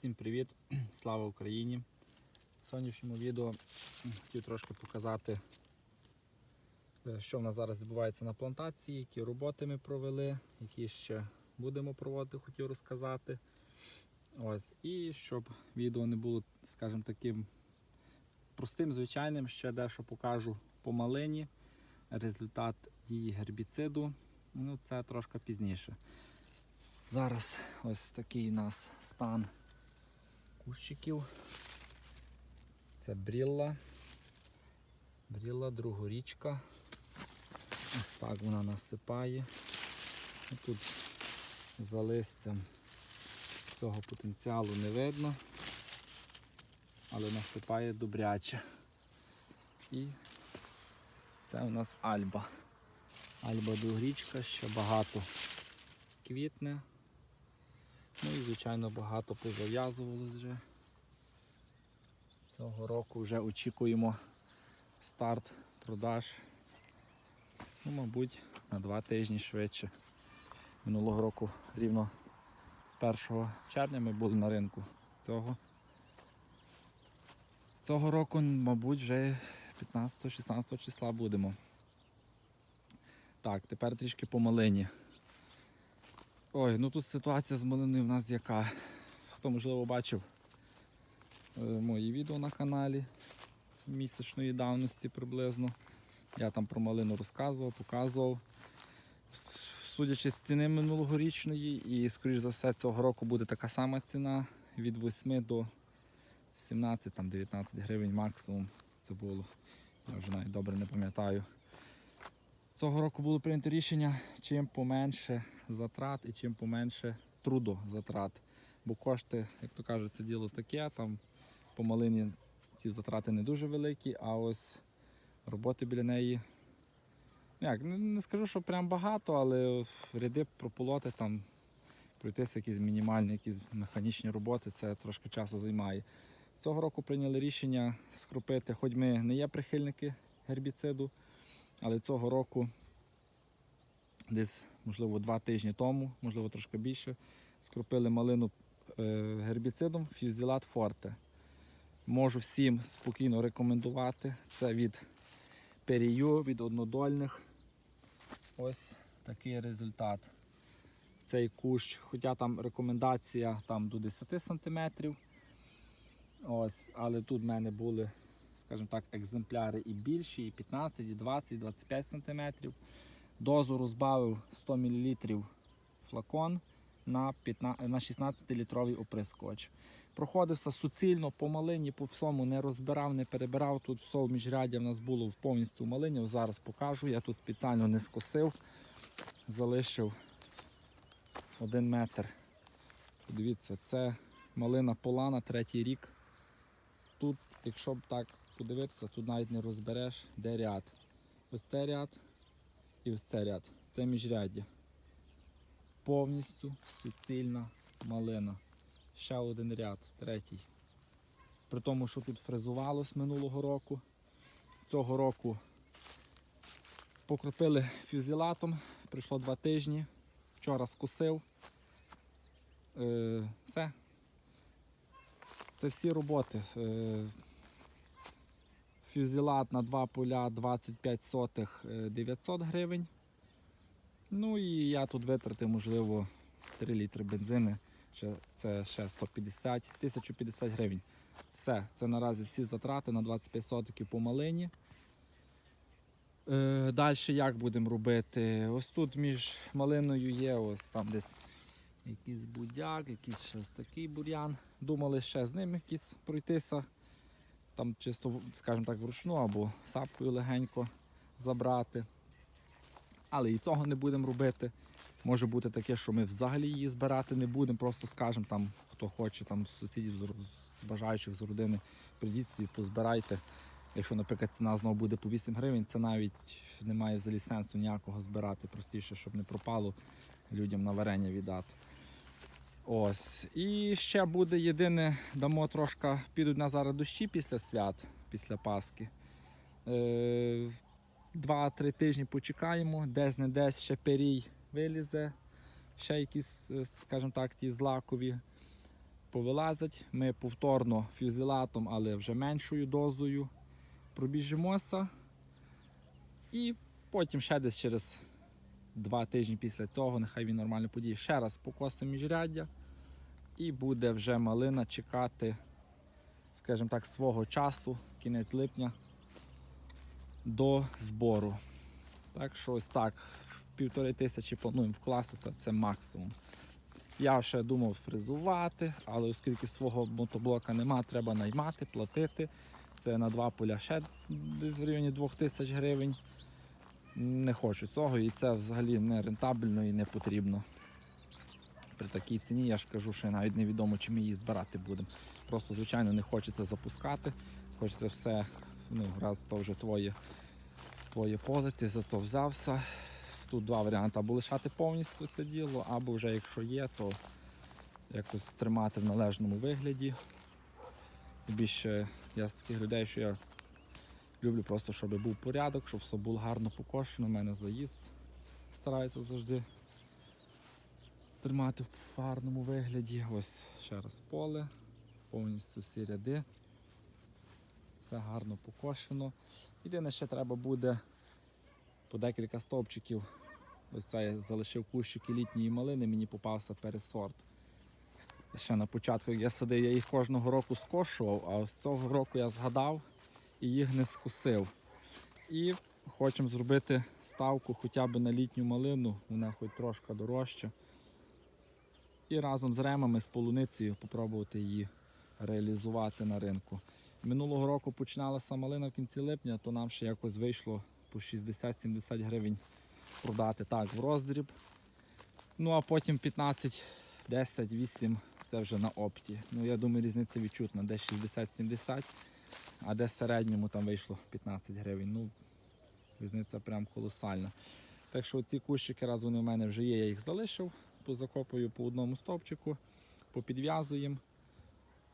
Всім привіт! Слава Україні! В сьогоднішньому відео хотів трошки показати, е, що в нас зараз відбувається на плантації, які роботи ми провели, які ще будемо проводити, хотів розказати. Ось. І щоб відео не було, скажімо, таким простим, звичайним, ще дещо покажу по малині. Результат дії гербіциду. Ну, це трошки пізніше. Зараз ось такий у нас стан кущиків. Це брілла. Брілла, другорічка. Ось так вона насипає. І Тут за листям всього потенціалу не видно, але насипає добряче. І це у нас альба. Альба другорічка, ще багато квітне. Ну і, звичайно, багато позав'язувалось вже. Цього року вже очікуємо старт продаж. Ну, мабуть, на два тижні швидше. Минулого року рівно 1 червня ми були на ринку. Цього, Цього року, мабуть, вже 15-16 числа будемо. Так, тепер трішки по малині. Ой, ну тут ситуація з малиною в нас яка. Хто можливо бачив е, мої відео на каналі місячної давності приблизно. Я там про малину розказував, показував. Судячи з ціни минулогорічної, і, скоріш за все, цього року буде така сама ціна від 8 до 17, там 19 гривень максимум. Це було. Я вже навіть добре не пам'ятаю. Цього року було прийнято рішення, чим поменше затрат і чим поменше трудозатрат. Бо кошти, як то кажуть, це діло таке, там по малині ці затрати не дуже великі, а ось роботи біля неї. ну Як, не, скажу, що прям багато, але ряди прополоти, там, пройтися якісь мінімальні, якісь механічні роботи, це трошки часу займає. Цього року прийняли рішення скропити, хоч ми не є прихильники гербіциду, але цього року, десь, можливо, два тижні тому, можливо, трошки більше, скропили малину е, гербіцидом Фюзілат Форте. Можу всім спокійно рекомендувати. Це від перію, від однодольних. Ось такий результат. Цей кущ, хоча там рекомендація там, до 10 см. Ось, але тут в мене були, скажімо так, екземпляри і більші, і 15, і 20, і 25 см. Дозу розбавив 100 мл флакон на, 16-літровий оприскувач. Проходився суцільно по малині, по всьому не розбирав, не перебирав. Тут все в міжряддя в нас було повністю в малині. Зараз покажу. Я тут спеціально не скосив, залишив один метр. Дивіться, це малина полана, третій рік. Тут, якщо б так подивитися, тут навіть не розбереш, де ряд. Ось це ряд і ось це ряд. Це міжряддя. Повністю суцільна малина. Ще один ряд, третій. При тому, що тут фрезувалось минулого року. Цього року покропили фюзілатом, пройшло два тижні. Вчора скосив. Е, все. Це всі роботи. Е, фюзілат на два поля 25 сотих е, 900 гривень. Ну і я тут витратив, можливо, 3 літри бензини. Це ще 150, 1050 гривень. Все, це наразі всі затрати на 25 сотиків по малині. Е, Далі як будемо робити? Ось тут між малиною є ось там десь якийсь будяк, якийсь ще ось такий бур'ян. Думали ще з ним якісь пройтися. Там чисто, скажімо так, вручну або сапкою легенько забрати. Але і цього не будемо робити. Може бути таке, що ми взагалі її збирати не будемо, просто скажемо там, хто хоче, там сусідів, з, бажаючих з родини, прийдіть собі, позбирайте. Якщо, наприклад, ціна знову буде по 8 гривень, це навіть немає взагалі сенсу ніякого збирати, простіше, щоб не пропало людям на варення віддати. Ось. І ще буде єдине, дамо трошки, підуть на зараз дощі після свят, після Пасхи. Е, Два-три тижні почекаємо, десь не десь ще перій вилізе, ще якісь, е, скажімо так, ті злакові. повилазять. Ми повторно фюзелатом, але вже меншою дозою пробіжимося. І потім ще десь через два тижні після цього, нехай він нормально подіє, ще раз покосимо міжряддя. І буде вже малина чекати, скажімо так, свого часу, кінець липня, до збору. Так що ось так, півтори тисячі плануємо вкласти, це, максимум. Я ще думав фрезувати, але оскільки свого мотоблока нема, треба наймати, платити. Це на два поля ще десь в районі 2000 гривень. Не хочу цього і це взагалі не рентабельно і не потрібно. При такій ціні я ж кажу, що навіть невідомо, чи ми її збирати будемо. Просто, звичайно, не хочеться запускати. Хочеться все, ну, раз то вже твоє, твоє поле, ти за то взявся. Тут два варіанти: або лишати повністю це діло, або вже якщо є, то якось тримати в належному вигляді. Більше я з таких людей, що я люблю просто, щоб був порядок, щоб все було гарно покошено. У мене заїзд стараюся завжди тримати в гарному вигляді. Ось ще раз поле, повністю всі ряди. Все гарно покошено. Єдине, ще треба буде по декілька стовпчиків. Ось це я залишив кущики літньої малини, мені попався пересорт. Ще на початку, як я садив, я їх кожного року скошував, а ось цього року я згадав і їх не скусив. І хочемо зробити ставку хоча б на літню малину, вона хоч трошки дорожча. І разом з ремами, з полуницею попробувати її реалізувати на ринку. Минулого року починалася малина в кінці липня, то нам ще якось вийшло по 60-70 гривень продати так в роздріб. Ну а потім 15, 10, 8 це вже на опті. Ну я думаю, різниця відчутна. Десь 60-70, а десь в середньому там вийшло 15 гривень. Ну, різниця прям колосальна. Так що ці кущики, раз вони в мене вже є, я їх залишив, позакопую по одному стовпчику, попідв'язуємо.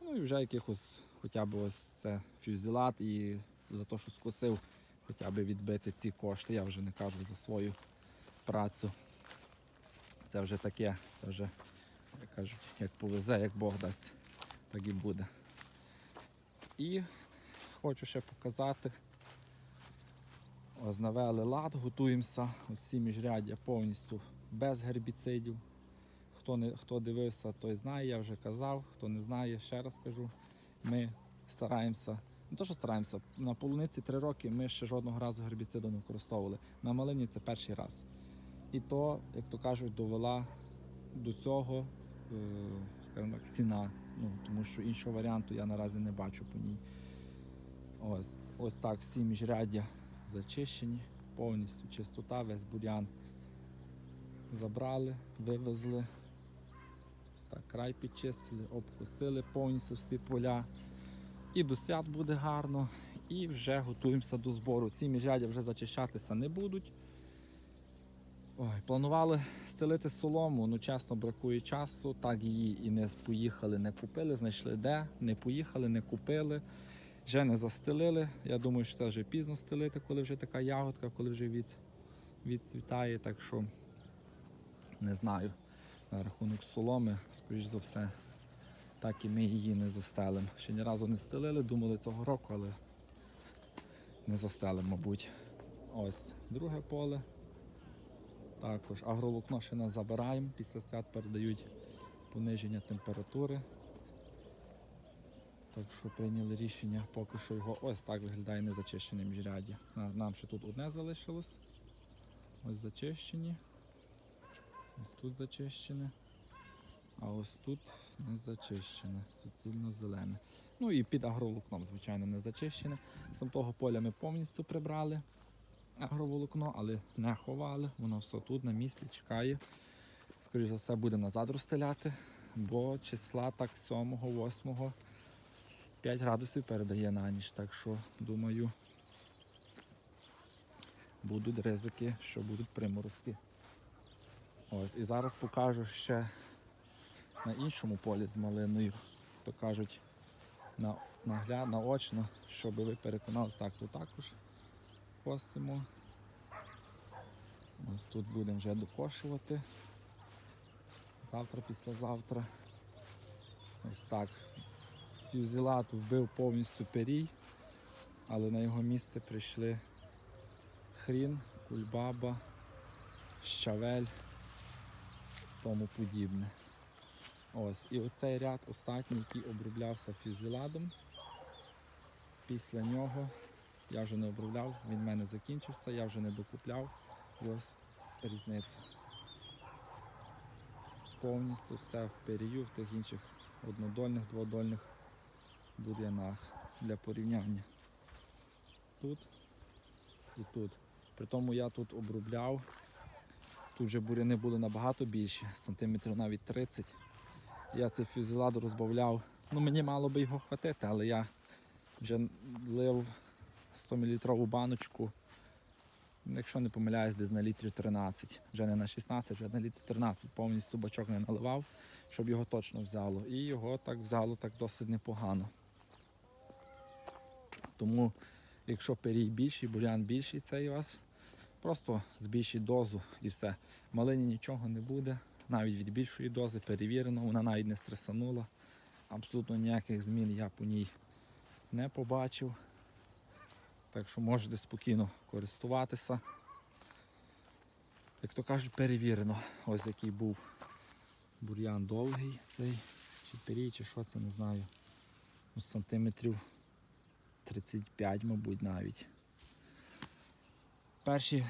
Ну і вже якихось хоча б ось це фюзелат і за те, що скосив, хоча б відбити ці кошти. Я вже не кажу за свою працю. Це вже таке, це вже, як кажуть, як повезе, як Бог дасть, так і буде. І хочу ще показати. Ось навели лад, готуємося. Ці міжряддя повністю без гербіцидів. Хто, не, хто дивився, той знає, я вже казав. Хто не знає, ще раз кажу. Ми стараємося, не то, що стараємося, на полуниці три роки ми ще жодного разу гербіциду не використовували. На малині це перший раз. І то, як то кажуть, довела до цього, е, скажімо ціна. Ну, тому що іншого варіанту я наразі не бачу по ній. Ось, ось так всі міжряддя зачищені, повністю чистота, весь бур'ян забрали, вивезли. Ось так, край підчистили, обкусили повністю всі поля. І до свят буде гарно, і вже готуємося до збору. Ці міжряддя вже зачищатися не будуть. Ой, планували стелити солому, ну чесно бракує часу. Так її і не поїхали, не купили, знайшли де, не поїхали, не купили, вже не застелили. Я думаю, що це вже пізно стелити, коли вже така ягодка, коли вже від, відцвітає. Так що не знаю. На рахунок соломи, скоріш за все, так і ми її не застелимо. Ще ні разу не стелили, думали цього року, але не застелимо, мабуть. Ось друге поле. Також агроволокно ще не забираємо, після свят передають пониження температури. Так що прийняли рішення поки що його ось так виглядає незачищене міжряддя. На- Нам ще тут одне залишилось. Ось зачищені. Ось тут зачищене. А ось тут не зачищене, суцільно зелене. Ну і під агроволокном, звичайно, не зачищене. З того поля ми повністю прибрали агроволокно, але не ховали. Воно все тут на місці чекає. Скоріше за все, буде назад розстеляти, бо числа так 7-8 5 градусів передає на ніч. Так що, думаю, будуть ризики, що будуть приморозки. Ось, і зараз покажу ще на іншому полі з малиною, то кажуть на, нагля, наочно, щоб ви переконалися, так, тут також косимо. Ось тут будемо вже докошувати. Завтра, післязавтра. Ось так. Фюзелат вбив повністю перій, але на його місце прийшли хрін, кульбаба, щавель, тому подібне. Ось. І оцей ряд останній, який оброблявся фюзеладом. Після нього я вже не обробляв, він в мене закінчився, я вже не докупляв. І ось різниця. Повністю все в перію, в тих інших однодольних, дводольних бур'янах для порівняння. Тут і тут. При тому я тут обробляв. Тут вже буряни були набагато більші, сантиметрів навіть 30. Я цей фюзелад розбавляв. Ну мені мало би його хватити, але я вже лив 100 мл баночку. Якщо не помиляюсь, десь на літрів 13. Вже не на 16, вже на літрів 13. Повністю бачок не наливав, щоб його точно взяло. І його так взяло так досить непогано. Тому, якщо перій більший, бурян більший цей у вас, просто збільшіть дозу і все. Малині нічого не буде, навіть від більшої дози перевірено, вона навіть не стресанула. Абсолютно ніяких змін я по ній не побачив. Так що можете спокійно користуватися. Як то кажуть, перевірено. Ось який був бур'ян довгий цей, чи перій, чи що це, не знаю. Ну, сантиметрів 35, мабуть, навіть. Перші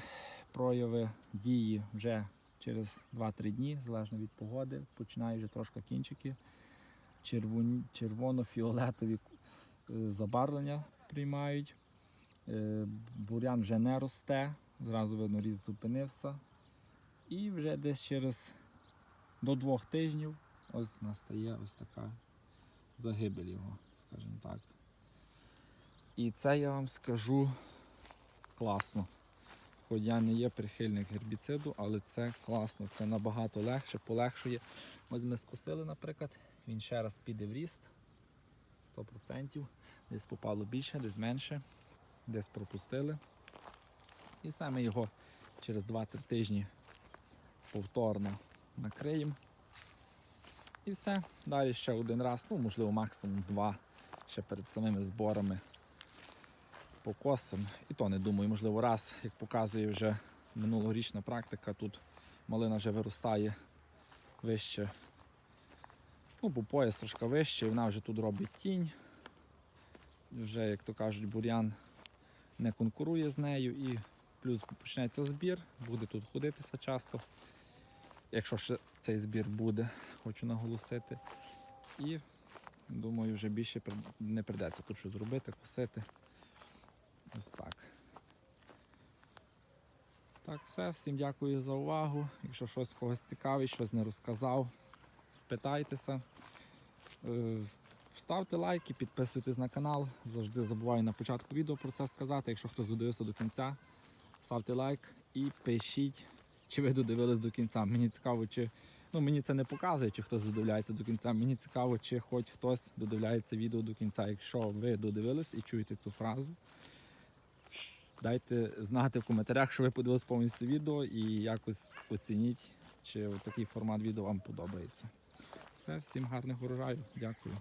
прояви дії вже через 2-3 дні, залежно від погоди, починають вже трошки кінчики. Червоно-фіолетові е, забарвлення приймають. Е, Бурян вже не росте, зразу видно, ріст зупинився. І вже десь через до двох тижнів ось настає ось така загибель його, скажімо так. І це я вам скажу класно. Хоч я не є прихильник гербіциду, але це класно, це набагато легше, полегшує. Ось ми скосили, наприклад, він ще раз піде в ріст 100%. Десь попало більше, десь менше, десь пропустили. І саме його через 2-3 тижні повторно накриємо. І все. Далі ще один раз, ну можливо максимум два, ще перед самими зборами покосимо. І то не думаю, можливо, раз, як показує вже минулорічна практика, тут малина вже виростає вище. Ну, по пояс трошки вище, і вона вже тут робить тінь. Вже, як то кажуть, бур'ян не конкурує з нею і плюс почнеться збір, буде тут ходитися часто. Якщо ще цей збір буде, хочу наголосити. І думаю, вже більше не прийдеться тут щось зробити, косити. Ось так. Так, все. Всім дякую за увагу. Якщо щось когось цікавить, щось не розказав, питайтеся. Е, Ставте лайки, підписуйтесь на канал. Завжди забуваю на початку відео про це сказати. Якщо хтось додивився до кінця, ставте лайк і пишіть, чи ви додивились до кінця. Мені цікаво, чи ну мені це не показує, чи хтось додивляється до кінця. Мені цікаво, чи хоч хтось додивляється відео до кінця. Якщо ви додивились і чуєте цю фразу, дайте знати в коментарях, що ви подивились повністю відео і якось оцініть, чи такий формат відео вам подобається. Все, всім гарних урожаю. Дякую.